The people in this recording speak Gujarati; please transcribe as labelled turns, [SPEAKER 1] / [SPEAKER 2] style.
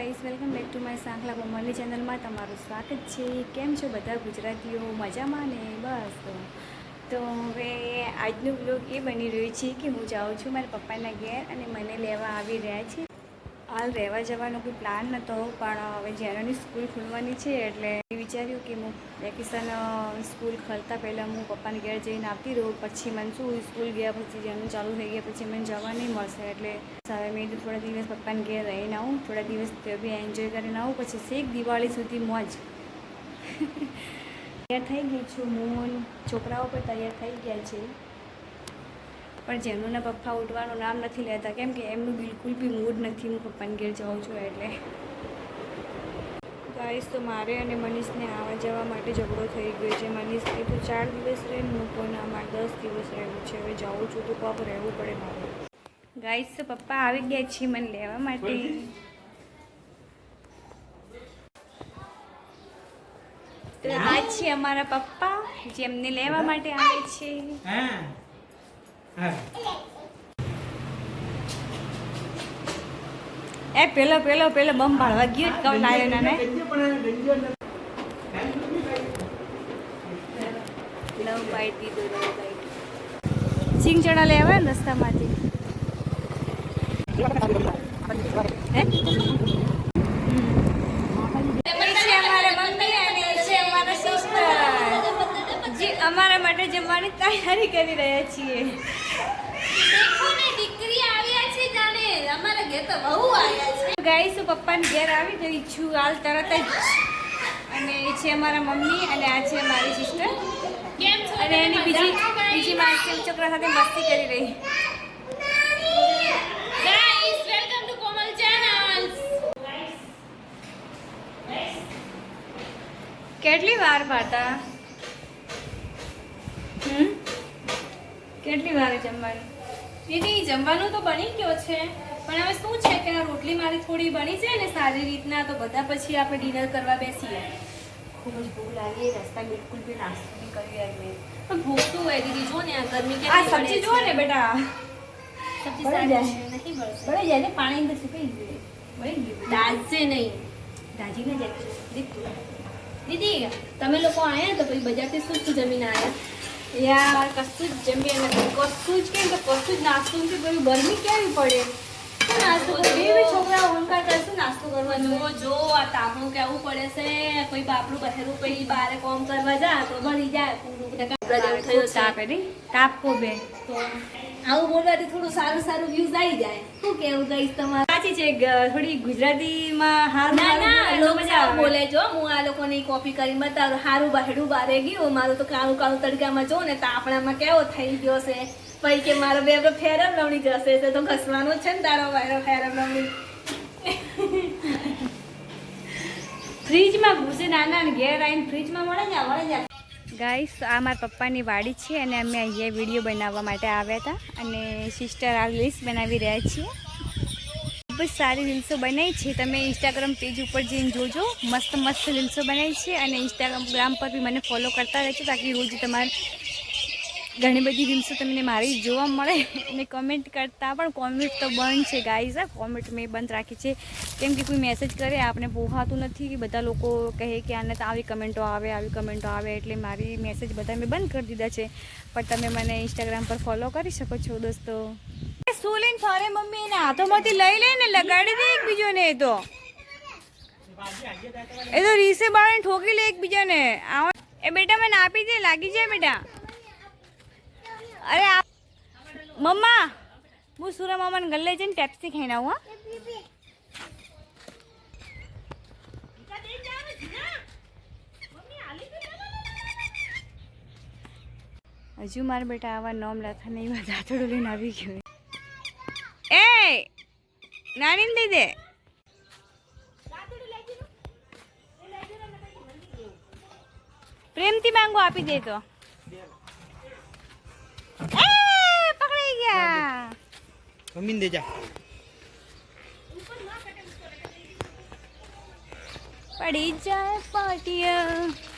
[SPEAKER 1] Guys welcome back to my Sankhla મમ્મની ચેનલમાં તમારું સ્વાગત છે. કેમ છો બધા ગુજરાતીઓ? મજામાં ને? બસ તો. હવે આજનો બ્લોગ એ બની રહ્યો છે કે હું જાઉં છું મારા પપ્પાના ઘેર અને મને લેવા આવી રહ્યા છે. હાલ રહેવા જવાનો કોઈ પ્લાન નહોતો પણ હવે જેનોની સ્કૂલ ખુલવાની છે એટલે વિચાર્યું કે હું વેકેશન સ્કૂલ ખોલતા પહેલાં હું પપ્પાને ઘેર જઈને આવતી રહું. પછી મને શું, સ્કૂલ ગયા પછી જેમનું ચાલુ થઈ ગયા પછી મને જવા નહીં મળશે. એટલે હવે મેં થોડા દિવસ પપ્પાને ઘેર રહીને આવું, થોડા દિવસ તે બી એન્જોય કરીને આવું. પછી શેક દિવાળી સુધી મોજ. તૈયાર થઈ ગઈ છું હું, છોકરાઓ પણ તૈયાર થઈ ગયા છે. પણ જેમના પપ્પા ઉઠવાનું નામ નથી લેતા, કેમ કે એમનું બિલકુલ બી મૂડ નથી હું પપ્પાને ઘેર જાઉં છું એટલે. ગાઈસ, તો મારે અને મનીષને આવવા જવા માટે ઝઘડો થઈ ગયો છે. મનીષ કે તું ચાર દિવસ રહે ને મૂકો ના, મારે દસ દિવસ રહેવું છે. હવે જાઉં છું તો પપ રહેવું પડે મારે. ગાઈસ, તો પપ્પા આવી ગયા છે મને લેવા માટે. તો આ છે અમારા પપ્પા, જેમને લેવા માટે આવે છે.
[SPEAKER 2] હા. હા.
[SPEAKER 1] એ પેલો પેલો પેલો બમ પાડવા ગયો જ કવ લાયો નાને લવ બાઈટ દીધું લવ બાઈટ સિંગ ચણા લેવા ને રસ્તામાંથી અમારા માટે જમવાની તૈયારી કરી રહ્યા છીએ.
[SPEAKER 3] દીકરી આવ્યા છે જાણે. અમારા ઘેર તો બહુ
[SPEAKER 1] ગાઈસ હું પપ્પાની ઘેર આવી ગઈ છું. હાલ તરત જ. અને એ છે મારા મમ્મી અને આ છે મારી સિસ્ટર અને એની બીજી બીજી માસી છોકરા સાથે મસ્તી કરી રહી. કેટલી વાર પાતા હમ? કેટલી વાર જમવાની?
[SPEAKER 3] દીદી જમવાનું તો બની ગયો છે. પણ હવે શું છે કે આ રોટલી મારી થોડી બની છે ને સારી રીતના તો બધા પછી આપણે ડિનર કરવા બેસીએ.
[SPEAKER 1] ખૂબ જ ભૂખ લાગી રસ્તા બિલકુલ બી નાસ્તો નહીં કરી આવી
[SPEAKER 3] પણ ભૂખ શું હોય દીદી? જો ને આ ગરમી
[SPEAKER 1] આ
[SPEAKER 3] કેટલી
[SPEAKER 1] સબ્જી જુઓ ને બેટા.
[SPEAKER 3] સબ્જી
[SPEAKER 1] બળી
[SPEAKER 3] સારી
[SPEAKER 1] જાય.
[SPEAKER 3] છે નહીં બળશે
[SPEAKER 1] બળી જાય ને પાણી અંદર સુકાઈ ગયું બળી ગયું
[SPEAKER 3] દાજશે નહીં.
[SPEAKER 1] દાજીને જાય દીધું.
[SPEAKER 3] દીદી તમે લોકો આયા તો પછી બજારથી શું શું જમીને આયા?
[SPEAKER 1] યાર કશું જ જમીએ નથી. કશું જ કેમ કે કશું જ નાસ્તો નથી કર્યું ગરમી કેવી પડે? શું નાસ્તો બે છોકરા ઊંઘા કરે નાસ્તો કરવાનો.
[SPEAKER 3] જો જો આ તાપણું કેવું પડે છે. કોઈ બાપડું બહેરું પછી બારે કોમ કરવા જા તો બળી જાય. પૂરું થયું.
[SPEAKER 1] તાપ એની તાપ કોબે
[SPEAKER 3] તો આવું બોલવાથી થોડું સારું સારું વ્યૂઝ આવી જાય. શું કેવું ગઈશ તમારે?
[SPEAKER 1] સાચી છે થોડી ગુજરાતીમાં માં
[SPEAKER 3] ના ના લોકો
[SPEAKER 1] મજા
[SPEAKER 3] જો હું આ લોકોની કોપી કરી બતાવું. સારું બાહેડું બારે ગયું મારું તો કાળું કાળું તડકામાં જોઉં ને તો આપણામાં કેવો થઈ ગયો છે. પછી કે મારો બે ફેરમ લવણી જશે. તો તો ઘસવાનો છે ને તારો વાયરો ફેરમ લવણી
[SPEAKER 1] ફ્રીજમાં ઘૂસે નાના ઘેર આવીને ફ્રીજમાં મળે જા મળે જા ગાઈસ, આ મારા પપ્પાની વાડી છે અને અમે અહીંયા વીડિયો બનાવવા માટે આવ્યા હતા અને સિસ્ટર આ લિસ્ટ બનાવી રહ્યા છીએ. ખૂબ જ સારી રીલ્સો બનાવી છે. તમે ઇન્સ્ટાગ્રામ પેજ ઉપર જઈને જોજો. મસ્ત મસ્ત રીલ્સો બનાવી છે અને ઇન્સ્ટાગ્રામ પર બી મને ફોલો કરતા રહેજો તાકી રોજ તમારે ઘણી બધી રીલ્સો તમને મારી જોવા મળે. અને કમેન્ટ કરતાં પણ કોમેન્ટ તો બંધ છે ગાઈઝ આ કોમેન્ટ મેં બંધ રાખી છે. કેમ કે કોઈ મેસેજ કરે આપણે પોહાતું નથી કે બધા લોકો કહે કે આને તો આવી કમેન્ટો આવે, આવી કમેન્ટો આવે. એટલે મારી મેસેજ બધા મેં બંધ કરી દીધા છે. પણ તમે મને ઇન્સ્ટાગ્રામ પર ફોલો કરી શકો છો, દોસ્તો. શું લઈને ફરે મમ્મી એના હાથોમાંથી લઈ લઈને લગાડી દે એકબીજોને એ તો. એ તો રીસે બાળાને ઠોકી લે એકબીજાને. આવ. એ બેટા મને આપી દે, લાગી જાય બેટા. અરે મમ્મા, હું સુરા મામાને ગલ્લે જઈને ટેપ્સી ખાઈને આવું, હા. હજુ મારા બેટા આવા નોમ લખા નહીં બધા થોડું લઈને આવી ગયું. દઈ દે. પ્રેમથી માંગો આપી દે તો. એ પકડાઈ ગયા.
[SPEAKER 2] મમ્મીને દેજા
[SPEAKER 1] પડી જાય પાટિયા.